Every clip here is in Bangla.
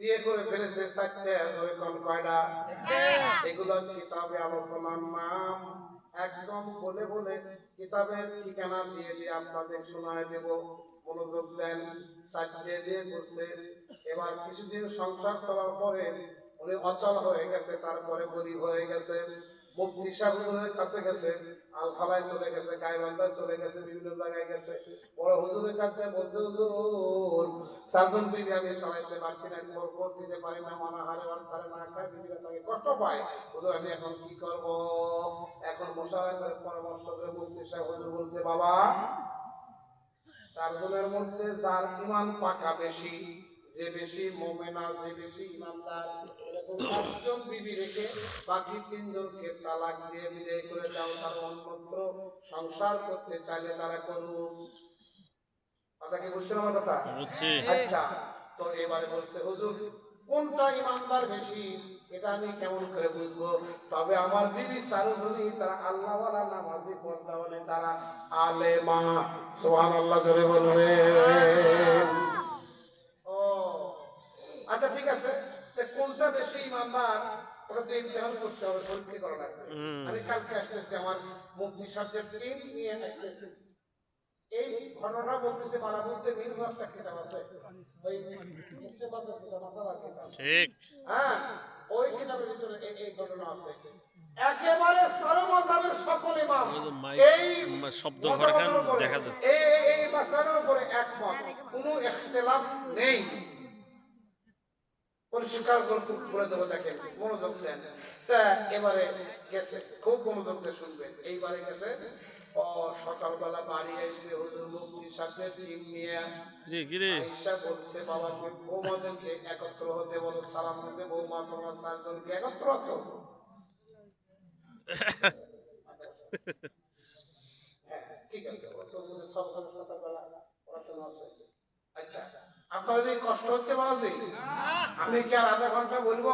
বিয়ে করে ফেলেছে চারটে কয়টা? এগুলো কিতাবে আলোচনার নাম একদম বলে বলে কিতাবের ঠিকানা দিয়ে দিয়ে আপনাদের শোনায় দেব। মনোযোগ দেন দিয়ে এবার কিছুদিন সংসার চলার পরে উনি অচল হয়ে গেছে তারপরে গরিব হয়ে গেছে। মুফতি সাহেবের কাছে গেছে আলফালায় চলে গেছে চলে গেছে, বিভিন্ন জায়গায় গেছে। বড় হুজুরের কাছে বলছে, হুজুর সার্জন বিবি আমি চালাইতে পারছি না খবর দিতে পারি না, মানা হারে বার পারে না কষ্ট পায়। হুজুর, আমি এখন কি করব? এখন মশালা করে পরামর্শ করে মুফতি সাহেব হুজুর বলছে, বাবা, চারজনের মধ্যে যার ইমান পাকা বেশি যে বেশি মোমেনা যে বেশি ইমানদার এরকম পাঁচজন বিবি রেখে বাকি তিনজনকে তালাক দিয়ে বিদায় করে দাও তার অন্যত্র সংসার করতে চাইলে তারা করুক। কথা কি বুঝছেন আমার কথা? আচ্ছা তো এবারে বলছে হুজুর কোনটা ইমানদার বেশি? এটা আমি কেমন করে বুঝব? তবে আমার বিবি সারজনী তারা আল্লাহ ওয়ালা নামাজি পর্দাওয়ালে তারা আলেমা সুবহানাল্লাহ জোরে বলবেন ও আচ্ছা ঠিক আছে তা ওটা তো ইমতিহান করতে হবে পরীক্ষা করা লাগবে আমি কালকে আসতেছি আমার মুক্তি সাবজেক্ট নিয়ে আসতেছি। এই ঘটনা বলতেছে মিল কিতাব আছে। ওই ইস্তেমাতের কিতাব মাসালার কিতাব? ঠিক। হ্যাঁ ওই কিতাবের ভিতরে এই এই ঘটনা আছে। একেবারে সারা মাযহাবের সকল ইমাম এই শব্দ ঘরখান দেখা যাচ্ছে। এই- এই মাসলার উপরে একমত। কোনো ইখতিলাফ নেই। পরিষ্কার করে দেবো দেখেন মনোযোগ দেন। তা এবারে গেছে খুব মনোযোগ দিয়ে শুনবেন। এইবারে গেছে ও সকালবেলা বাড়ি আইসে হুজুর মুফতি সাহেবের টিম নিয়ে। কিরে কিরে বলছে বাবাকে বৌমাদেরকে একত্র হতে বলো সালাম দিছে বৌমা তোমার চারজনকে একত্র আছো? হ্যাঁ, ঠিক আছে সকালবেলা পড়াশোনা আছে। আচ্ছা আপনার যদি কষ্ট হচ্ছে বাবাজি আমি কি আর আধা ঘণ্টা বলব?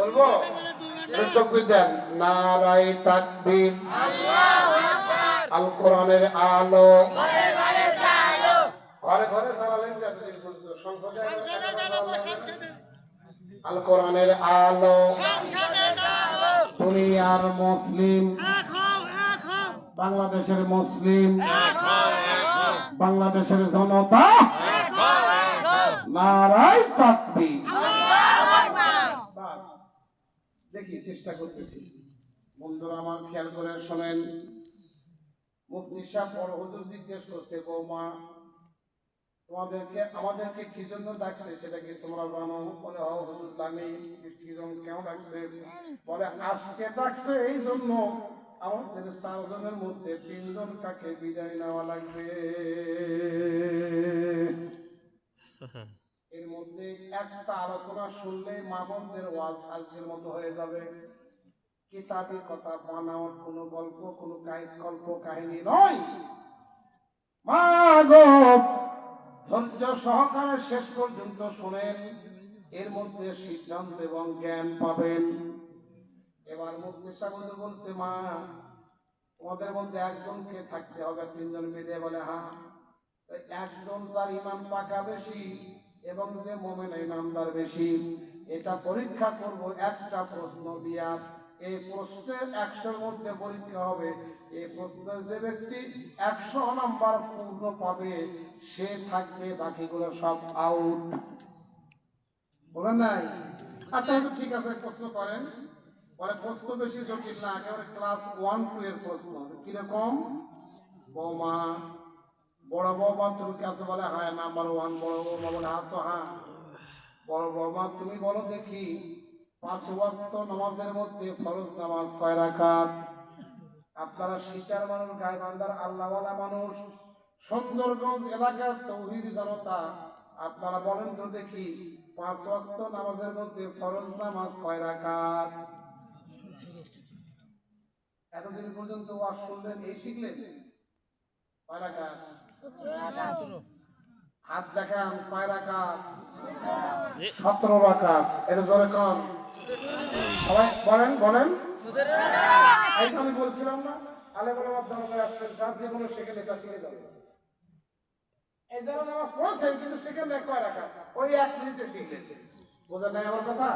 বলব? দেন নারাই তাকবীর। আল কোরআনের আলো। ঘরে ঘরে চালালেন আল। কোরআনের আলো দুনিয়ার মুসলিম। বাংলাদেশের মুসলিম। বাংলাদেশের জনতা। নারাই তাকবীর। বাস, দেখি চেষ্টা করতেছি। বন্ধুরা আমার খেয়াল করে শোনেন মুফতি সাহেব বড় হুজুর জিজ্ঞেস করছে বৌমা তোমাদেরকে আমাদেরকে কি জন্য ডাকছে? সেটা কি তোমরা জানো? বলে হ হুজুর জানি। কি জন্য কেন ডাকছে? বলে আজকে ডাকছে এই জন্য। আমাদের চারজনের মধ্যে তিনজন কাকে বিদায় নেওয়া লাগবে? এর মধ্যে একটা আলোচনা শুনলে মা বোনদের ওয়াজ আজকের মতো হয়ে যাবে। কিতাবের কথা বানাওয়ার কোনো গল্প কোনো গল্প কাহিনী নয়। মা ধৈর্য সহকারে শেষ পর্যন্ত শোনেন, এর মধ্যে সিদ্ধান্ত এবং জ্ঞান পাবেন। এবার মুফতি সাহেব বলছে, মা, তোমাদের মধ্যে একজনকে থাকতে হবে, তিনজন মিলে বলে হ্যাঁ তো একজন যার ইমান পাকা বেশি এবং যে মোমেন ইমানদার বেশি, এটা পরীক্ষা করব একটা প্রশ্ন দিয়া। এই প্রশ্নের একশোর মধ্যে পরীক্ষা হবে। এই প্রশ্নে যে ব্যক্তি একশো নাম্বার পূর্ণ পাবে, সে থাকবে, বাকিগুলো সব আউট বলেন নাই? আচ্ছা তো ঠিক আছে প্রশ্ন করেন। পরে প্রশ্ন বেশি জটিল না, একেবারে ক্লাস ওয়ান টু এর প্রশ্ন। কীরকম? বৌমা। বড় বৌমা তুমি কাছে বলে? হ্যাঁ নাম্বার ওয়ান বড় বৌমা বলে হাসো হ্যাঁ। বড় বৌমা তুমি বলো দেখি। পাঁচ ওয়াক্ত নামাজের মধ্যে ফরজ নামাজ কয় রাকাত? আপনারা শিচার মানুষ, গাইবান্ধার আল্লাহওয়ালা মানুষ, সুন্দরগঞ্জ এলাকার তৌহিদ জনতা, আপনারা বলেন তো দেখি, পাঁচ ওয়াক্ত নামাজের মধ্যে ফরজ নামাজ কয় রাকাত? এতদিন পর্যন্ত ওয়াজ শুনলেন, এই শিখলেন? কয় রাকাত হাত দেখান কয় রাকাত সতেরো রাকাত। এটা জোরে কম সবাই বলেন বলেন। এই আমি বলছিলাম না শিখে লেখা শিখে নামাজ পড়ছেন, কিন্তু কয় রাখা ওই এক মিনিটে বোঝা নাই আমার কথা?